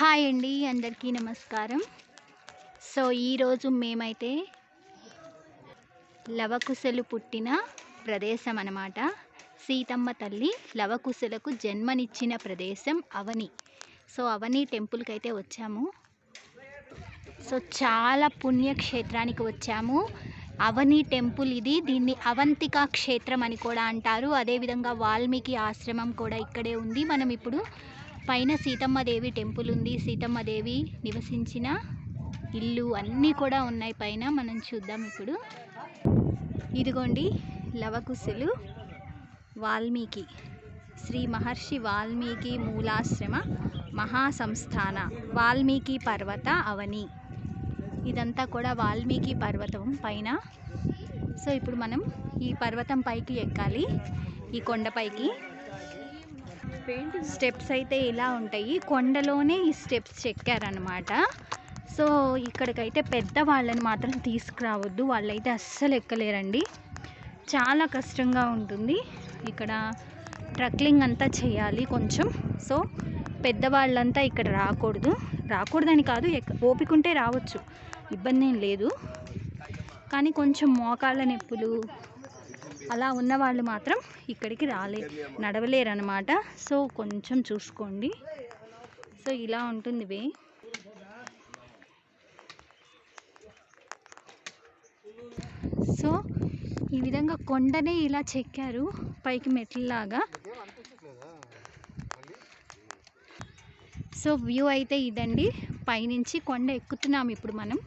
Hi అండి అందరికీ నమస్కారం. సో ఈరోజు మేమైతే లవకుశలు పుట్టిన ప్రదేశం అన్నమాట. సీతమ్మ తల్లి లవకుశలకు జన్మనిచ్చిన ప్రదేశం అవని. సో అవని టెంపుల్కి అయితే వచ్చాము. సో చాలా పుణ్యక్షేత్రానికి వచ్చాము. అవని టెంపుల్ ఇది దీన్ని అవంతికా క్షేత్రం అని కూడా అంటారు. అదేవిధంగా వాల్మీకి ఆశ్రమం కూడా ఇక్కడే ఉంది. మనం ఇప్పుడు పైన సీతమ్మదేవి టెంపుల్ ఉంది సీతమ్మదేవి నివసించిన ఇల్లు అన్నీ కూడా ఉన్నాయి పైన. మనం చూద్దాం ఇప్పుడు. ఇదిగోండి లవకుశులు వాల్మీకి. శ్రీ మహర్షి వాల్మీకి మూలాశ్రమ మహాసంస్థాన వాల్మీకి పర్వత అవని. ఇదంతా కూడా వాల్మీకి పర్వతం పైన. సో ఇప్పుడు మనం ఈ పర్వతం పైకి ఎక్కాలి. ఈ కొండపైకి. స్టెప్స్ అయితే ఇలా ఉంటాయి. కొండలోనే ఈ స్టెప్స్ చెక్కారనమాట సో ఇక్కడికైతే పెద్ద వాళ్ళని మాత్రం తీసుకురావద్దు. వాళ్ళైతే అస్సలు ఎక్కలేరండి. చాలా కష్టంగా ఉంటుంది. ఇక్కడ ట్రక్లింగ్ అంతా చేయాలి కొంచెం. సో పెద్దవాళ్ళంతా ఇక్కడ రాకూడదు. రాకూడదని కాదు ఎక్క- ఓపిక ఉంటే రావచ్చు. ఇబ్బంది ఏం లేదు. కానీ కొంచెం మోకాళ్ళ నొప్పులు అలా ఉన్న వాళ్ళు మాత్రం ఇక్కడికి రాలే నడవలేరు అనమాట సో కొంచెం చూసుకోండి. సో ఇలా ఉంటుంది వే. సో ఈ విధంగా కొండనే ఇలా చెక్కారు పైకి మెట్లలాగా. సో వ్యూ అయితే ఇదండి. పైనుంచి కొండ ఎక్కుతున్నాం ఇప్పుడు మనం.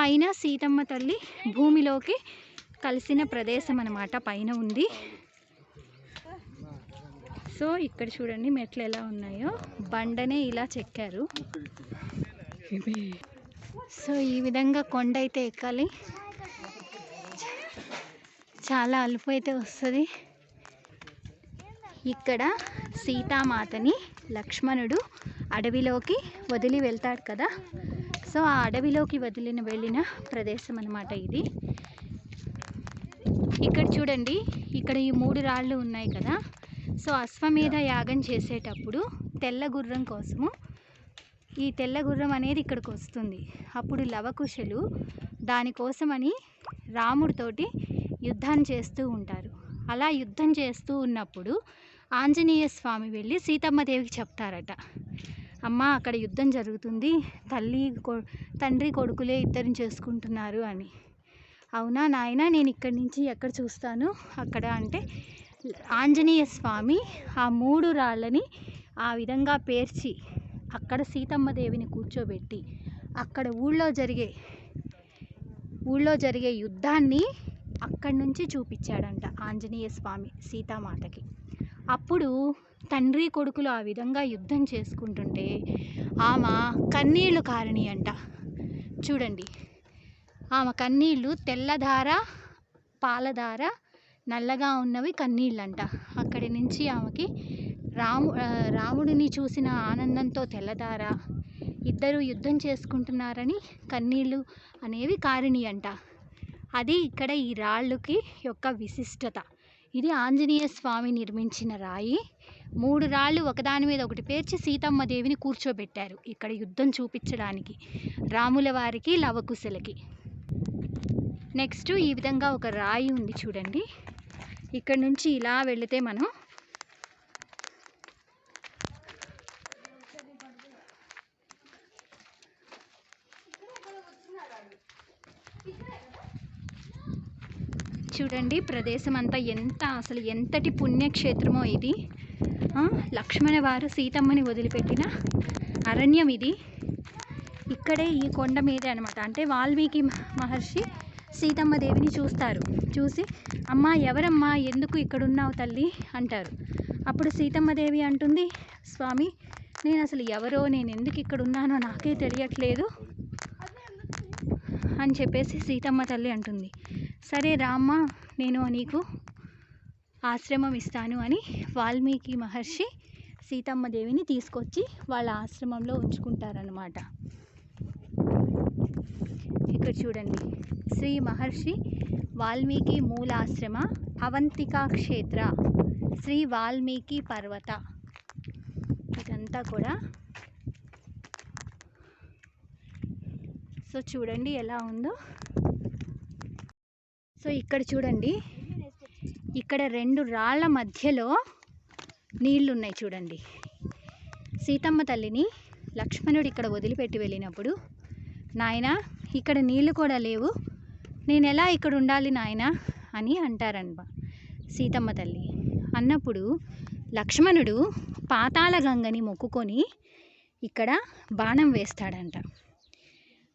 పైన సీతమ్మ తల్లి భూమిలోకి కలిసిన ప్రదేశం అన్నమాట పైన ఉంది. సో ఇక్కడ చూడండి మెట్లు ఎలా ఉన్నాయో. బండనే ఇలా చెక్కారు. సో ఈ విధంగా కొండ అయితే ఎక్కాలి. చాలా అలుపు అయితే వస్తుంది. ఇక్కడ సీతామాతని లక్ష్మణుడు అడవిలోకి వదిలి వెళ్తాడు కదా. సో ఆ అడవిలోకి వదిలిన వెళ్ళిన ప్రదేశం అన్నమాట ఇది. ఇక్కడ చూడండి ఇక్కడ ఈ మూడు రాళ్ళు ఉన్నాయి కదా. సో అశ్వమేధ యాగం చేసేటప్పుడు తెల్ల గుర్రం కోసము ఈ తెల్ల గుర్రం అనేది ఇక్కడికి వస్తుంది. అప్పుడు లవకుశలు దానికోసమని రాముడితోటి యుద్ధం చేస్తూ ఉంటారు. అలా యుద్ధం చేస్తూ ఉన్నప్పుడు ఆంజనేయ స్వామి వెళ్ళి సీతమ్మదేవికి చెప్తారట అమ్మ అక్కడ యుద్ధం జరుగుతుంది తల్లి కొ తండ్రి కొడుకులే ఇద్దరిని చేసుకుంటున్నారు అని. అవునా నాయన? నేను ఇక్కడి నుంచి ఎక్కడ చూస్తాను? అక్కడ అంటే ఆంజనేయ స్వామి ఆ మూడు రాళ్ళని ఆ విధంగా పేర్చి అక్కడ సీతమ్మ దేవిని కూర్చోబెట్టి అక్కడ ఊళ్ళో జరిగే ఊళ్ళో జరిగే యుద్ధాన్ని అక్కడి నుంచి చూపించాడంట ఆంజనేయ స్వామి సీతామాతకి. అప్పుడు తండ్రి కొడుకులు ఆ విధంగా యుద్ధం చేసుకుంటుంటే ఆమె కన్నీళ్ళు కారణి అంట చూడండి ఆమె కన్నీళ్ళు తెల్లధార పాలధార నల్లగా ఉన్నవి కన్నీళ్ళంట. అక్కడి నుంచి ఆమెకి రాము రాముడిని చూసిన ఆనందంతో తెల్లధార ఇద్దరు యుద్ధం చేసుకుంటున్నారని కన్నీళ్ళు అనేవి కారిణి అంట అది ఇక్కడ ఈ రాళ్ళుకి యొక్క విశిష్టత. ఇది ఆంజనేయ స్వామి నిర్మించిన రాయి. మూడు రాళ్ళు ఒకదాని మీద ఒకటి పేర్చి సీతమ్మ దేవిని కూర్చోబెట్టారు ఇక్కడ యుద్ధం చూపించడానికి. రాముల వారికి లవకుశలకి. నెక్స్ట్ ఈ విధంగా ఒక రాయి ఉంది చూడండి. ఇక్కడ నుంచి ఇలా వెళితే మనం చూడండి ప్రదేశం అంతా ఎంత అసలు ఎంతటి పుణ్యక్షేత్రమో ఇది. లక్ష్మణ వారు సీతమ్మని వదిలిపెట్టిన అరణ్యం ఇది. ఇక్కడే ఈ కొండ మీదే అనమాట అంటే వాల్మీకి మహర్షి సీతమ్మ దేవిని చూస్తారు. చూసి అమ్మా ఎవరమ్మా ఎందుకు ఇక్కడున్నావు తల్లి? అంటారు. అప్పుడు సీతమ్మ దేవి అంటుంది స్వామి నేను అసలు ఎవరో నేను ఎందుకు ఇక్కడ ఉన్నానో నాకే తెలియట్లేదు అని చెప్పేసి సీతమ్మ తల్లి అంటుంది. సరే రామ్మ నేను నీకు ఆశ్రమం ఇస్తాను అని వాల్మీకి మహర్షి సీతమ్మ దేవిని తీసుకొచ్చి వాళ్ళ ఆశ్రమంలో ఉంచుకుంటారనమాట ఇక్కడ చూడండి. శ్రీ మహర్షి వాల్మీకి మూలాశ్రమ అవంతికా క్షేత్ర శ్రీ వాల్మీకి పర్వత. ఇదంతా కూడా సో చూడండి ఎలా ఉందో. సో ఇక్కడ చూడండి. ఇక్కడ రెండు రాళ్ళ మధ్యలో నీళ్ళు ఉన్నాయి చూడండి. సీతమ్మ తల్లిని లక్ష్మణుడు ఇక్కడ వదిలిపెట్టి వెళ్ళినప్పుడు నాయన ఇక్కడ నీళ్ళు కూడా లేవు. నేను ఎలా ఇక్కడ ఉండాలి నాయన అని అంటారనబ సీతమ్మ తల్లి. అన్నప్పుడు లక్ష్మణుడు పాతాళ గంగని మొక్కుకొని ఇక్కడ బాణం వేస్తాడంట.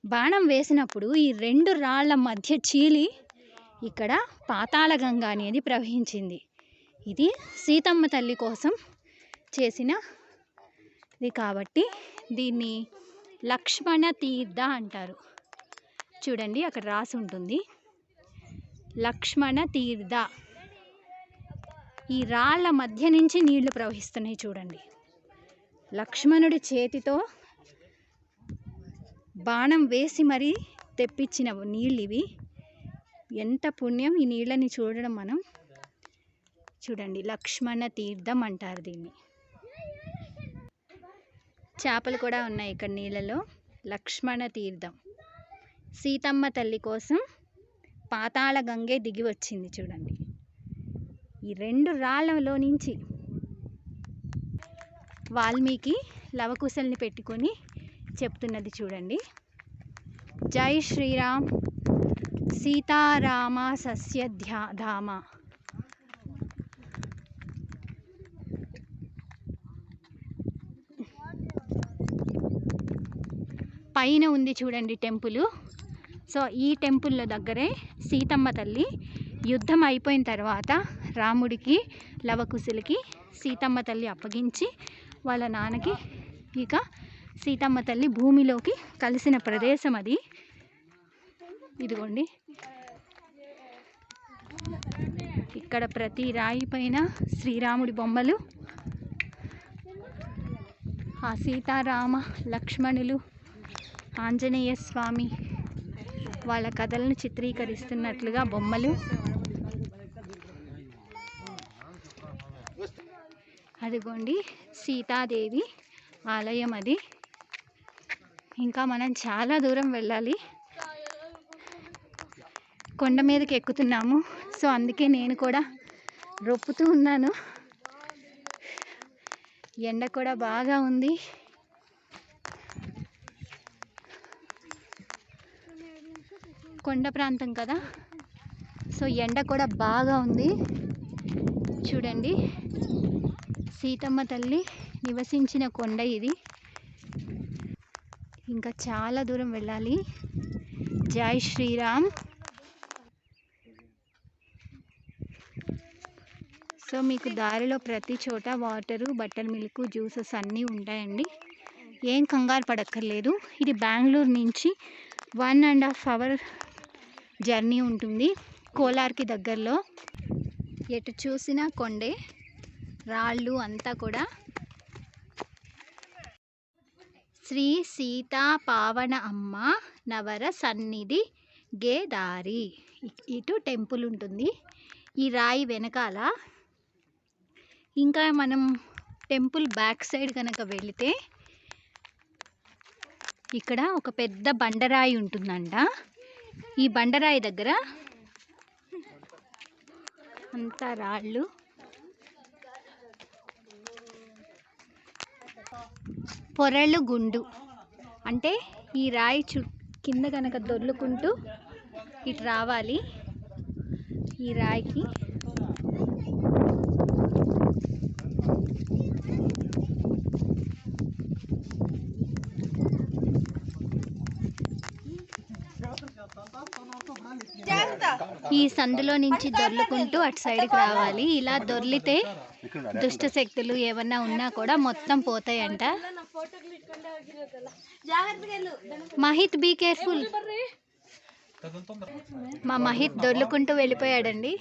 బాణం వేసినప్పుడు ఈ రెండు రాళ్ళ మధ్య చీలి ఇక్కడ పాతాళ గంగ అనేది ప్రవహించింది. ఇది సీతమ్మ తల్లి కోసం చేసిన ఇది కాబట్టి దీన్ని లక్ష్మణ తీర్థ అంటారు. చూడండి అక్కడ రాసి ఉంటుంది. లక్ష్మణ తీర్థ. ఈ రాళ్ళ మధ్య నుంచి నీళ్ళు ప్రవహిస్తున్నాయి చూడండి. లక్ష్మణుడి చేతితో బాణం వేసి మరీ తెప్పించిన నీళ్ళు ఇవి ఎంత పుణ్యం ఈ నీళ్ళని చూడడం మనం. చూడండి లక్ష్మణ తీర్థం అంటారు దీన్ని. చేపలు కూడా ఉన్నాయి ఇక్కడ నీళ్ళలో. లక్ష్మణ తీర్థం. సీతమ్మ తల్లి కోసం పాతాళ గంగే దిగి వచ్చింది చూడండి. ఈ రెండు రాళ్ళలో నుంచి వాల్మీకి లవకుశల్ని పెట్టుకొని చెప్తున్నది చూడండి. జై శ్రీరామ్. సీతారామ సస్యధ్యా ధామ. పైన ఉంది చూడండి టెంపుల్. సో ఈ టెంపుల్లో దగ్గరే సీతమ్మ తల్లి యుద్ధం అయిపోయిన తర్వాత రాముడికి లవకుశులకి సీతమ్మ తల్లి అప్పగించి వాళ్ళ నాన్నకి ఇక సీతమ్మ తల్లి భూమిలోకి కలిసిన ప్రదేశం అది. ఇదిగోండి. ఇక్కడ ప్రతి రాయి పైన శ్రీరాముడి బొమ్మలు ఆ సీతారామ లక్ష్మణులు ఆంజనేయ స్వామి వాళ్ళ కథలను చిత్రీకరిస్తున్నట్లుగా బొమ్మలు. అదిగోండి సీతాదేవి ఆలయం అది. ఇంకా మనం చాలా దూరం వెళ్ళాలి. కొండ మీదకి ఎక్కుతున్నాము. సో అందుకే నేను కూడా రొప్పుతూ ఉన్నాను. ఎండ కూడా బాగా ఉంది. కొండ ప్రాంతం కదా. సో ఎండ కూడా బాగా ఉంది. చూడండి. సీతమ్మ తల్లి నివసించిన కొండ ఇది. ఇంకా చాలా దూరం వెళ్ళాలి. జై శ్రీరామ్. సో మీకు దారిలో ప్రతి చోట వాటరు బట్టర్ మిల్క్ జ్యూసెస్ అన్నీ ఉంటాయండి. ఏం కంగారు పడక్కర్లేదు. ఇది బెంగళూరు నుంచి one and half hour journey ఉంటుంది. కోలార్కి దగ్గరలో ఎటు చూసినా కొండే రాళ్ళు అంతా కూడా. శ్రీ సీతా పావన అమ్మ నవర సన్నిధి గేదారి ఇటు టెంపుల్ ఉంటుంది. ఈ రాయి వెనకాల ఇంకా మనం టెంపుల్ బ్యాక్ సైడ్ కనుక వెళితే ఇక్కడ ఒక పెద్ద బండరాయి ఉంటుందంట. ఈ బండరాయి దగ్గర అంతా రాళ్ళు. పొరలు గుండు. అంటే ఈ రాయి చు కింద కనుక దొర్లుకుంటూ ఇటు రావాలి. ఈ రాయికి ఈ సందులో నుంచి దొర్లుకుంటూ అటు సైడ్కి రావాలి ఇలా దొర్లితే దుష్ట శక్తులు ఏమన్నా ఉన్నా కూడా మొత్తం పోతాయంట మహిత్ బీ కేర్ఫుల్ మా మహిత్ దొర్లుకుంటూ వెళ్ళిపోయాడండి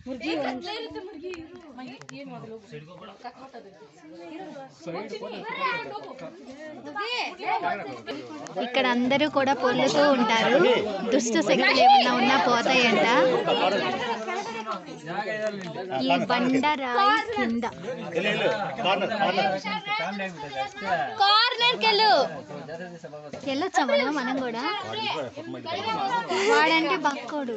ఆ, ఇక్కడ అందరూ కూడా పొల్లుతూ ఉంటారు. దుష్ట శక్తులు ఏమన్నా ఉన్నా పోతాయంట. ఈ బండరాయి కింద. వెళ్ళొచ్చా మనం? మనం కూడా? వాడంటే బక్కోడు.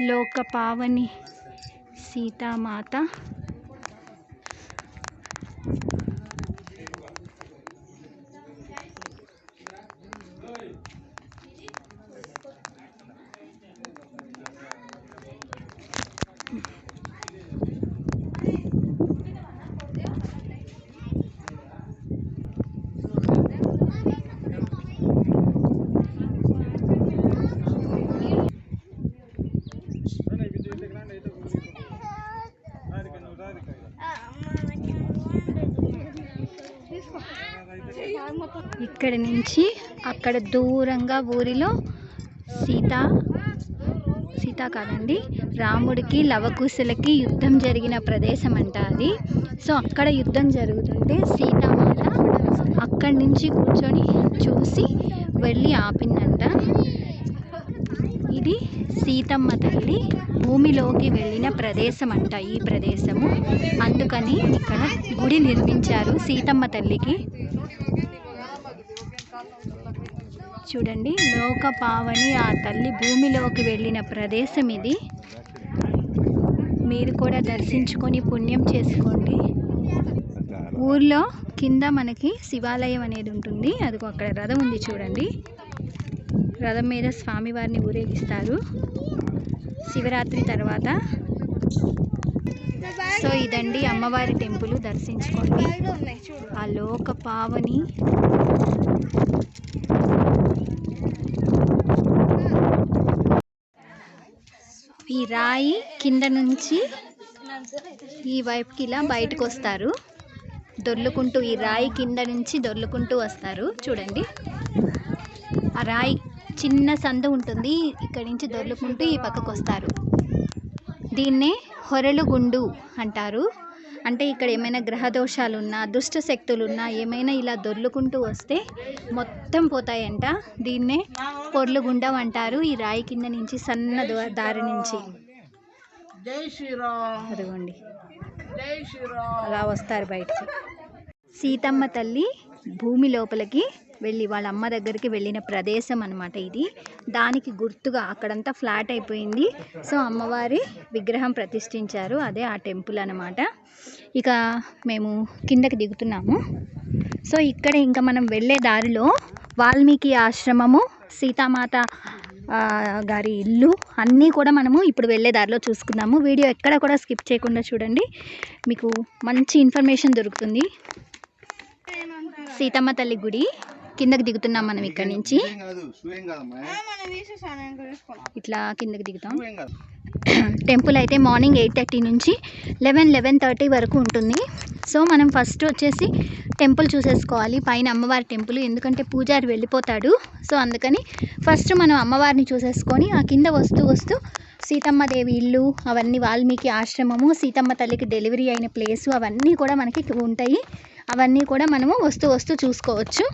లోక పావని సీతామాత ఇక్కడ నుంచి అక్కడ దూరంగా ఊరిలో సీత సీత కాదండి రాముడికి లవకుశలకి యుద్ధం జరిగిన ప్రదేశం అంట అది. సో అక్కడ యుద్ధం జరుగుతుంటే సీతామాత అక్కడి నుంచి కూర్చొని చూసి వెళ్ళి ఆపిందంట. ఇది సీతమ్మ తల్లి భూమిలోకి వెళ్ళిన ప్రదేశం అంట ఈ ప్రదేశము. అందుకని ఇక్కడ గుడి నిర్మించారు సీతమ్మ తల్లికి. చూడండి లోక పావని ఆ తల్లి భూమిలోకి వెళ్ళిన ప్రదేశం ఇది. మీరు కూడా దర్శించుకొని పుణ్యం చేసుకోండి. ఊర్లో కింద మనకి శివాలయం అనేది ఉంటుంది. అదిగో అక్కడ రథం ఉంది చూడండి. రథం మీద స్వామివారిని ఊరేగిస్తారు. శివరాత్రి తర్వాత సో ఇదండి అమ్మవారి టెంపుల్. దర్శించుకోండి. ఆ లోక పావని ఈ రాయి కింద నుంచి ఈ వైపుకి ఇలా బయటకు వస్తారు. దొర్లుకుంటూ ఈ రాయి కింద నుంచి దొర్లుకుంటూ వస్తారు. చూడండి. ఆ రాయి చిన్న సందు ఉంటుంది. ఇక్కడి నుంచి దొర్లుకుంటూ ఈ పక్కకు వస్తారు. దీన్నే హొరలుగుండు అంటారు. అంటే ఇక్కడ ఏమైనా గ్రహ దోషాలు ఉన్నా దుష్ట శక్తులు ఉన్నా ఏమైనా ఇలా దొర్లుకుంటూ వస్తే మొత్తం పోతాయంట. దీన్నే పొర్లుగుండం అంటారు ఈ రాయి కింద నుంచి సన్న దారి నుంచి. జై శ్రీరామ్. అదిగోండి. జై శ్రీరామ్. అలా వస్తారు బయటికి. సీతమ్మ తల్లి భూమి లోపలికి వెళ్ళి వాళ్ళ అమ్మ దగ్గరికి వెళ్ళిన ప్రదేశం అన్నమాట ఇది. దానికి గుర్తుగా అక్కడంతా ఫ్లాట్ అయిపోయింది. సో అమ్మవారి విగ్రహం ప్రతిష్ఠించారు. అదే ఆ టెంపుల్ అన్నమాట. ఇక మేము కిందకి దిగుతున్నాము. సో ఇక్కడ ఇంకా మనం వెళ్ళే దారిలో వాల్మీకి ఆశ్రమము సీతామాత గారి ఇల్లు అన్నీ కూడా మనము ఇప్పుడు వెళ్ళే దారిలో చూసుకుందాము. వీడియో ఎక్కడ కూడా స్కిప్ చేయకుండా చూడండి. మీకు మంచి ఇన్ఫర్మేషన్ దొరుకుతుంది. సీతమ్మ తల్లి గుడి. కిందకి దిగుతున్నాం మనం ఇక్కడ నుంచి. ఇట్లా కిందకి దిగుతాం. టెంపుల్ అయితే మార్నింగ్ ఎయిట్ థర్టీ నుంచి లెవెన్ లెవెన్ థర్టీ వరకు ఉంటుంది. సో మనం ఫస్ట్ వచ్చేసి టెంపుల్ చూసేసుకోవాలి. పైన అమ్మవారి టెంపుల్ ఎందుకంటే పూజారి వెళ్ళిపోతాడు. సో అందుకని ఫస్ట్ మనం అమ్మవారిని చూసేసుకొని ఆ కింద వస్తూ వస్తూ సీతమ్మ దేవి ఇల్లు అవన్నీ వాల్మీకి ఆశ్రమము సీతమ్మ తల్లికి డెలివరీ అయిన ప్లేసు అవన్నీ కూడా మనకి ఉంటాయి. అవన్నీ కూడా మనము వస్తూ వస్తూ చూసుకోవచ్చు.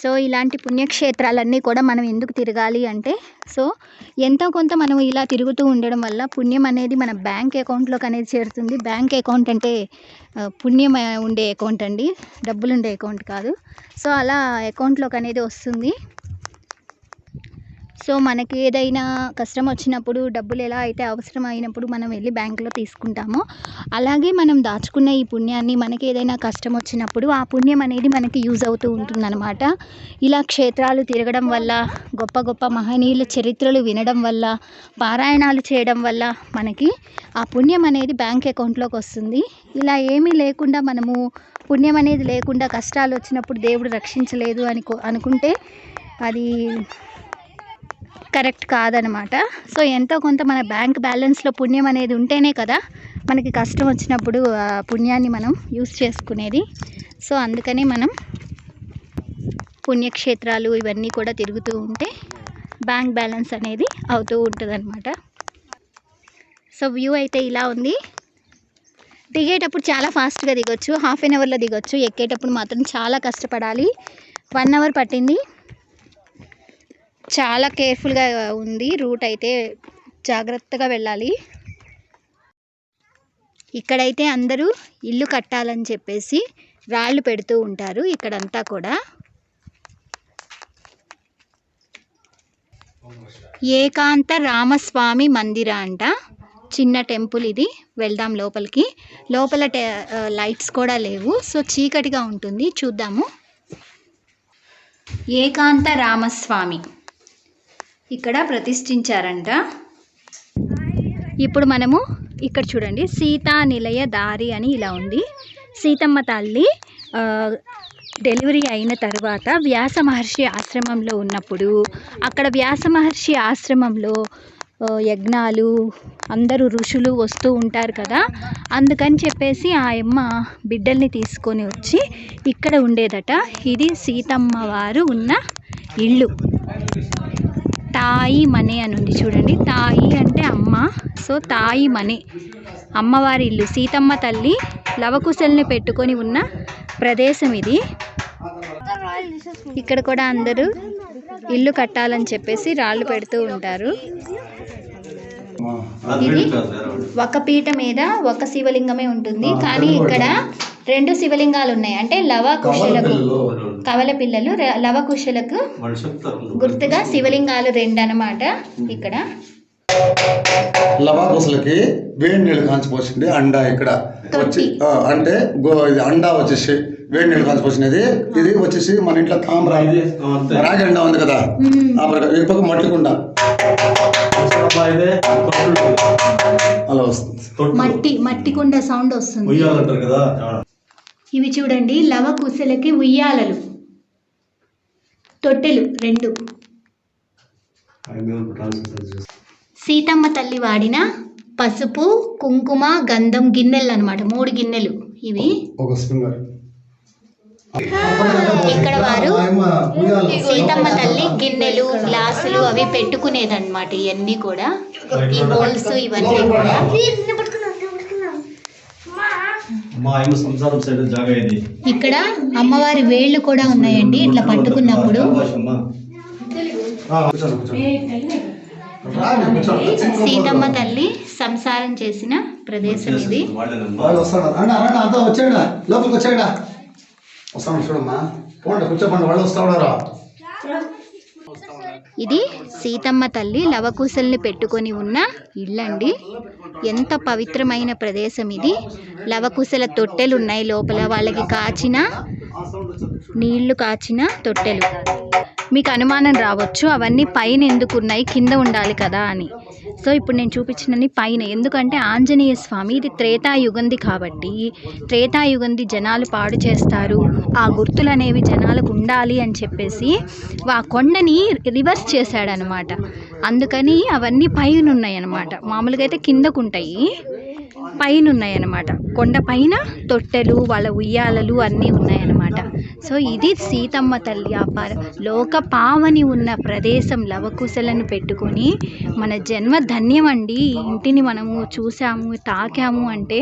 సో ఇలాంటి పుణ్యక్షేత్రాలన్నీ కూడా మనం ఎందుకు తిరగాలి అంటే సో ఎంతో కొంత మనం ఇలా తిరుగుతూ ఉండడం వల్ల పుణ్యం అనేది మన బ్యాంక్ అకౌంట్లోకి అనేది చేరుతుంది. బ్యాంక్ అకౌంట్ అంటే పుణ్యం ఉండే అకౌంట్ అండి. డబ్బులు ఉండే అకౌంట్ కాదు. సో అలా అకౌంట్లోకి అనేది వస్తుంది. సో మనకి ఏదైనా కష్టం వచ్చినప్పుడు డబ్బులు ఎలా అయితే అవసరం అయినప్పుడు మనం వెళ్ళి బ్యాంకులో తీసుకుంటామో అలాగే మనం దాచుకున్న ఈ పుణ్యాన్ని మనకి ఏదైనా కష్టం వచ్చినప్పుడు ఆ పుణ్యం అనేది మనకి యూజ్ అవుతూ ఉంటుందన్నమాట. ఇలా క్షేత్రాలు తిరగడం వల్ల గొప్ప గొప్ప మహనీయుల చరిత్రలు వినడం వల్ల పారాయణాలు చేయడం వల్ల మనకి ఆ పుణ్యం అనేది బ్యాంక్ అకౌంట్లోకి వస్తుంది. ఇలా ఏమీ లేకుండా మనము పుణ్యం అనేది లేకుండా కష్టాలు వచ్చినప్పుడు దేవుడు రక్షించలేదు అని అనుకుంటే అది కరెక్ట్ కాదనమాట. సో ఎంతో కొంత మన బ్యాంక్ బ్యాలెన్స్లో పుణ్యం అనేది ఉంటేనే కదా మనకి కష్టం వచ్చినప్పుడు పుణ్యాన్ని మనం యూస్ చేసుకునేది. సో అందుకని మనం పుణ్యక్షేత్రాలు ఇవన్నీ కూడా తిరుగుతూ ఉంటే బ్యాంక్ బ్యాలెన్స్ అనేది అవుతూ ఉంటుంది సో వ్యూ అయితే ఇలా ఉంది. దిగేటప్పుడు చాలా ఫాస్ట్గా దిగొచ్చు. హాఫ్ అన్ అవర్లో దిగొచ్చు. ఎక్కేటప్పుడు మాత్రం చాలా కష్టపడాలి. వన్ అవర్ పట్టింది. చాలా కేర్ఫుల్గా ఉంది రూట్ అయితే. జాగ్రత్తగా వెళ్ళాలి. ఇక్కడైతే అందరూ ఇల్లు కట్టాలని చెప్పేసి రాళ్ళు పెడుతూ ఉంటారు ఇక్కడంతా కూడా. ఏకాంత రామస్వామి మందిర అంట. చిన్న టెంపుల్ ఇది. వెళ్దాం లోపలికి. లోపల టె లైట్స్ కూడా లేవు. సో చీకటిగా ఉంటుంది. చూద్దాము. ఏకాంత రామస్వామి. ఇక్కడ ప్రతిష్ఠించారంట. ఇప్పుడు మనము ఇక్కడ చూడండి. సీతా నిలయ దారి అని ఇలా ఉంది. సీతమ్మ తల్లి డెలివరీ అయిన తర్వాత వ్యాస మహర్షి ఆశ్రమంలో ఉన్నప్పుడు అక్కడ వ్యాస మహర్షి ఆశ్రమంలో యజ్ఞాలు అందరూ ఋషులు వస్తూ ఉంటారు కదా. అందుకని చెప్పేసి ఆ అమ్మ బిడ్డల్ని తీసుకొని వచ్చి ఇక్కడ ఉండేదట. ఇది సీతమ్మ వారు ఉన్న ఇల్లు. తాయి మనే అని ఉంది చూడండి. తాయి అంటే అమ్మ. సో తాయి మనే. అమ్మవారి ఇల్లు. సీతమ్మ తల్లి లవకుశల్ని పెట్టుకొని ఉన్న ప్రదేశం ఇది. ఇక్కడ కూడా అందరూ ఇల్లు కట్టాలని చెప్పేసి రాళ్ళు పెడుతూ ఉంటారు. ఇది ఒక పీట మీద ఒక శివలింగమే ఉంటుంది. కానీ ఇక్కడ రెండు శివలింగాలు ఉన్నాయి. అంటే లవ కుశలకు కవల పిల్లలు ర- లవ కుశలకు గుర్తుగా శివలింగాలు రెండు అన్నమాట ఇక్కడ. లవాకుసులకి వేడి నీళ్ళు కాంచిపోసింది అండా ఇక్కడ వచ్చి అంటే అండా వచ్చేసి వేడి నీళ్ళు కాంచిపోసినది ఇది వచ్చేసి మన ఇంట్లో తామ్ర రాగి అండా ఉంది కదా. ఆ ప్రకారం ఈ పక్క మట్టి కుండ అలా వస్తుంది. మట్టి మట్టి కుండ సౌండ్ వస్తుంది. ఉయ్యాలంటారు కదా. ఇవి చూడండి లవ కుశలకి ఉయ్యాలలు. తొట్టెలు రెండు. సీతమ్మ తల్లి వాడిన పసుపు కుంకుమ గంధం గిన్నెలు అన్నమాట. మూడు గిన్నెలు ఇవి. ఇక్కడ వారు సీతమ్మ తల్లి గిన్నెలు గ్లాసులు అవి పెట్టుకునేదన్నమాట ఇవన్నీ కూడా. ఈ బౌల్స్ ఇవన్నీ కూడా. మా ఆయన సంసారం సైడ్ జాగా ఇది ఇక్కడ అమ్మవారి వేళ్ళు కూడా ఉన్నాయండి. ఇట్లా పట్టుకున్నప్పుడు. సీతమ్మ తల్లి సంసారం చేసిన ప్రదేశం ఇది. వాళ్ళు వస్తాడు అంతా వచ్చేయడా. లోపలికి వచ్చేయడా. వస్తాను చూడమ్మా. పోండి కూర్చోపండి వాళ్ళు వస్తా ఉన్నారు. ఇది సీతమ్మ తల్లి లవకుశల్ని పెట్టుకొని ఉన్న ఇల్లండి. ఎంత పవిత్రమైన ప్రదేశం ఇది. లవకుశల తొట్టెలు ఉన్నాయి లోపల. వాళ్ళకి కాచిన నీళ్ళు కాచిన తొట్టెలు. మీకు అనుమానం రావచ్చు అవన్నీ పైన ఎందుకు ఉన్నాయి కింద ఉండాలి కదా అని. సో ఇప్పుడు నేను చూపించినని పైన. ఎందుకంటే ఆంజనేయ స్వామి ఇది త్రేతాయుగంది కాబట్టి త్రేతాయుగంది జనాలు పాడు చేస్తారు. ఆ గుర్తులు అనేవి జనాలకు ఉండాలి అని చెప్పేసి ఆ కొండని రివర్స్ చేశాడనమాట. అందుకని అవన్నీ పైన ఉన్నాయి అనమాట మామూలుగా అయితే కిందకు ఉంటాయి పైన ఉన్నాయన్నమాట కొండ పైన తొట్టెలు వాళ్ళ ఉయ్యాలలు అన్నీ ఉన్నాయన్నమాట సో ఇది సీతమ్మ తల్లి ఆ లోక పావని ఉన్న ప్రదేశం లవకుశలను పెట్టుకొని మన జన్మ ధన్యం అండి. ఇంటిని మనము చూసాము తాకాము అంటే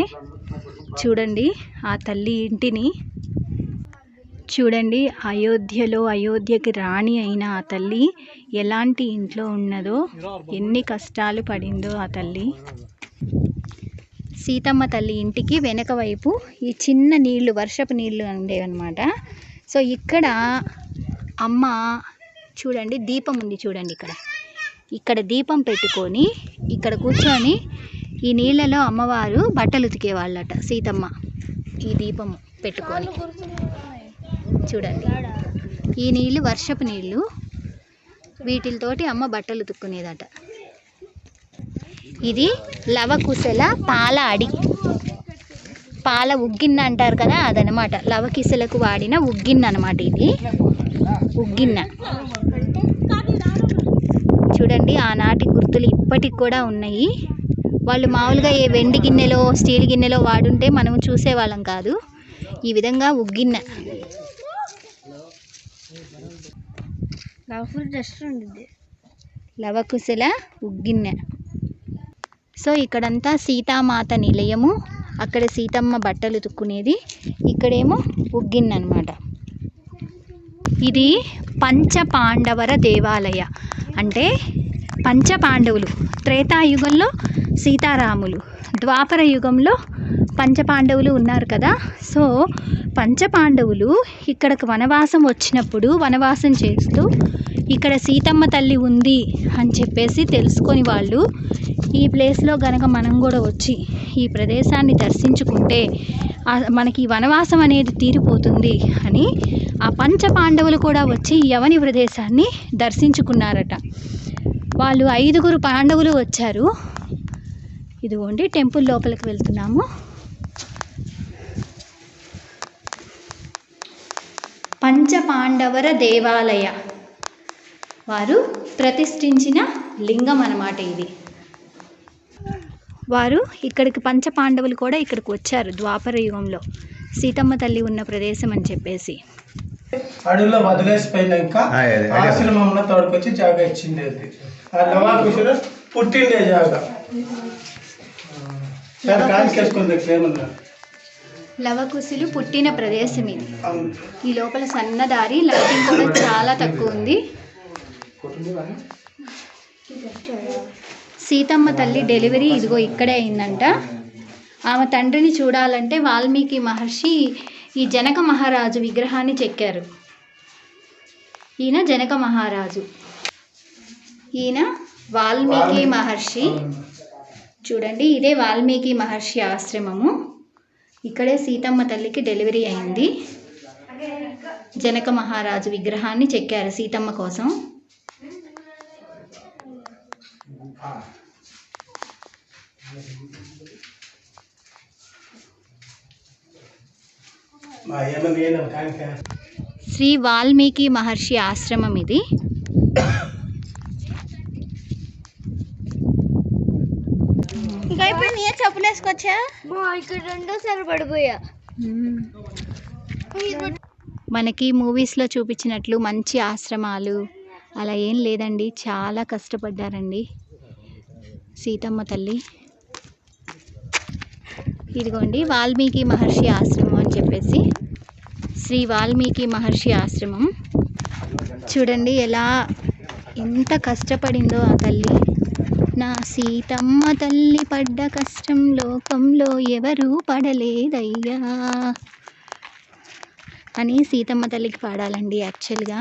చూడండి ఆ తల్లి ఇంటిని. చూడండి అయోధ్యలో అయోధ్యకి రాణి అయిన ఆ తల్లి ఎలాంటి ఇంట్లో ఉన్నదో ఎన్ని కష్టాలు పడిందో ఆ తల్లి. సీతమ్మ తల్లి ఇంటికి వెనక వైపు ఈ చిన్న నీళ్ళు వర్షపు నీళ్ళు ఉండేవన్నమాట. సో ఇక్కడ అమ్మ చూడండి దీపం ఉంది చూడండి ఇక్కడ. ఇక్కడ దీపం పెట్టుకొని ఇక్కడ కూర్చొని ఈ నీళ్ళలో అమ్మవారు బట్టలు ఉతికేవాళ్ళట సీతమ్మ ఈ దీపం పెట్టుకొని. చూడండి ఈ నీళ్ళు వర్షపు నీళ్ళు వీటితోటి అమ్మ బట్టలు ఉతుక్కునేదట. ఇది లవకుశల పాల అడి పాల ఉగ్గిన్న అంటారు కదా అదనమాట లవకిసలకు వాడిన ఉగ్గిన్న అనమాట ఇది. ఉగ్గిన్న. చూడండి ఆనాటి గుర్తులు ఇప్పటికి కూడా ఉన్నాయి. వాళ్ళు మామూలుగా ఏ వెండి గిన్నెలో స్టీల్ గిన్నెలో వాడుంటే మనం చూసేవాళ్ళం కాదు. ఈ విధంగా ఉగ్గిన్న. లవకుశల ఉగ్గిన్నె. సో ఇక్కడంతా సీతామాత నిలయము. అక్కడ సీతమ్మ బట్టలు తుక్కునేది ఇక్కడేమో ఉగ్గిన్ అనమాట ఇది పంచపాండవర దేవాలయ. అంటే పంచపాండవులు త్రేతాయుగంలో సీతారాములు ద్వాపర యుగంలో పంచపాండవులు ఉన్నారు కదా. సో పంచపాండవులు ఇక్కడికి వనవాసం వచ్చినప్పుడు వనవాసం చేస్తూ ఇక్కడ సీతమ్మ తల్లి ఉంది అని చెప్పేసి తెలుసుకొని వాళ్ళు ఈ ప్లేస్లో గనక మనం కూడా వచ్చి ఈ ప్రదేశాన్ని దర్శించుకుంటే మనకి వనవాసం అనేది తీరిపోతుంది అని ఆ పంచ పాండవులు కూడా వచ్చి యవని ప్రదేశాన్ని దర్శించుకున్నారట. వాళ్ళు ఐదుగురు పాండవులు వచ్చారు. ఇదిగోండి టెంపుల్ లోపలికి వెళ్తున్నాము. పంచ పాండవర దేవాలయ. వారు ప్రతిష్ఠించిన లింగం అన్నమాట ఇది. వారు ఇక్కడికి పంచ పాండవులు కూడా ఇక్కడికి వచ్చారు ద్వాపర యుగంలో. సీతమ్మ తల్లి ఉన్న ప్రదేశం అని చెప్పేసి. అడవిలో వదిలేసిపోయినాక ఆశ్రమంలో తోడుకొచ్చి జాగా ఆ లవాకుశుడు పుట్టిండే జాగా. ఏమన్నా లవకుశులు పుట్టిన ప్రదేశం ఇది. ఈ లోపల సన్నదారి లైటింగ్ కూడా చాలా తక్కువ ఉంది. సీతమ్మ తల్లి డెలివరీ ఇదిగో ఇక్కడే అయిందంట. ఆమె తండ్రిని చూడాలంటే వాల్మీకి మహర్షి ఈ జనక మహారాజు విగ్రహాన్ని చెక్కారు. ఈయన జనక మహారాజు. ఈయన వాల్మీకి మహర్షి. చూడండి ఇదే వాల్మీకి మహర్షి ఆశ్రమము. ఇక్కడే సీతమ్మ తల్లికి డెలివరీ అయింది. జనక మహారాజు విగ్రహాన్ని చెక్కారు సీతమ్మ కోసం మా ఏమన్నా నేను కానికే శ్రీ వాల్మీకి మహర్షి ఆశ్రమం ఇది. ఇంకా ఇప్పుడు నీ చెప్పులు వేసుకొచ్చా? ఇక్కడ రెండోసారి పడిపోయా. మనకి మూవీస్లో చూపించినట్లు మంచి ఆశ్రమాలు అలా ఏం లేదండి. చాలా కష్టపడ్డారండి. సీతమ్మ తల్లి. ఇదిగోండి వాల్మీకి మహర్షి ఆశ్రమం అని చెప్పేసి శ్రీ వాల్మీకి మహర్షి ఆశ్రమం. చూడండి ఎలా ఎంత కష్టపడిందో ఆ తల్లి. నా సీతమ్మ తల్లి పడ్డ కష్టం లోకంలో ఎవరూ పడలేదయ్యా. అని సీతమ్మ తల్లికి పాడాలండి యాక్చువల్గా.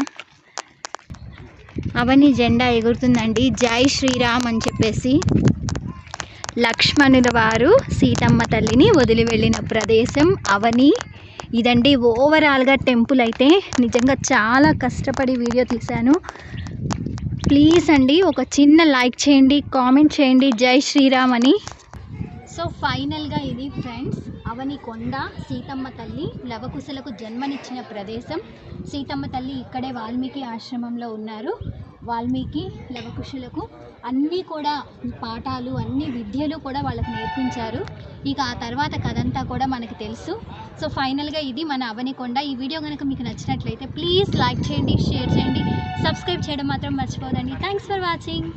అవని జెండా ఎగురుతుందండి. జై శ్రీరామ్ అని చెప్పేసి లక్ష్మణుల వారు సీతమ్మ తల్లిని వదిలి వెళ్ళిన ప్రదేశం అవని. ఇదండి ఓవరాల్గా టెంపుల్ అయితే నిజంగా చాలా కష్టపడి వీడియో తీశాను. ప్లీజ్ అండి ఒక చిన్న లైక్ చేయండి కామెంట్ చేయండి. జై శ్రీరామ్ అని. సో ఫైనల్గా ఇది ఫ్రెండ్స్ అవని కొండ సీతమ్మ తల్లి లవకుశలకు జన్మనిచ్చిన ప్రదేశం. సీతమ్మ తల్లి ఇక్కడే వాల్మీకి ఆశ్రమంలో ఉన్నారు. వాల్మీకి లవకుశులకు అన్నీ కూడా పాఠాలు అన్ని విద్యలు కూడా వాళ్ళకు నేర్పించారు. ఇక ఆ తర్వాత కథ అంతా కూడా మనకు తెలుసు. సో ఫైనల్గా ఇది మన అవనికొండ. ఈ వీడియో కనుక మీకు నచ్చినట్లయితే ప్లీజ్ లైక్ చేయండి షేర్ చేయండి. సబ్స్క్రైబ్ చేయడం మాత్రం మర్చిపోదండి. Thanks for watching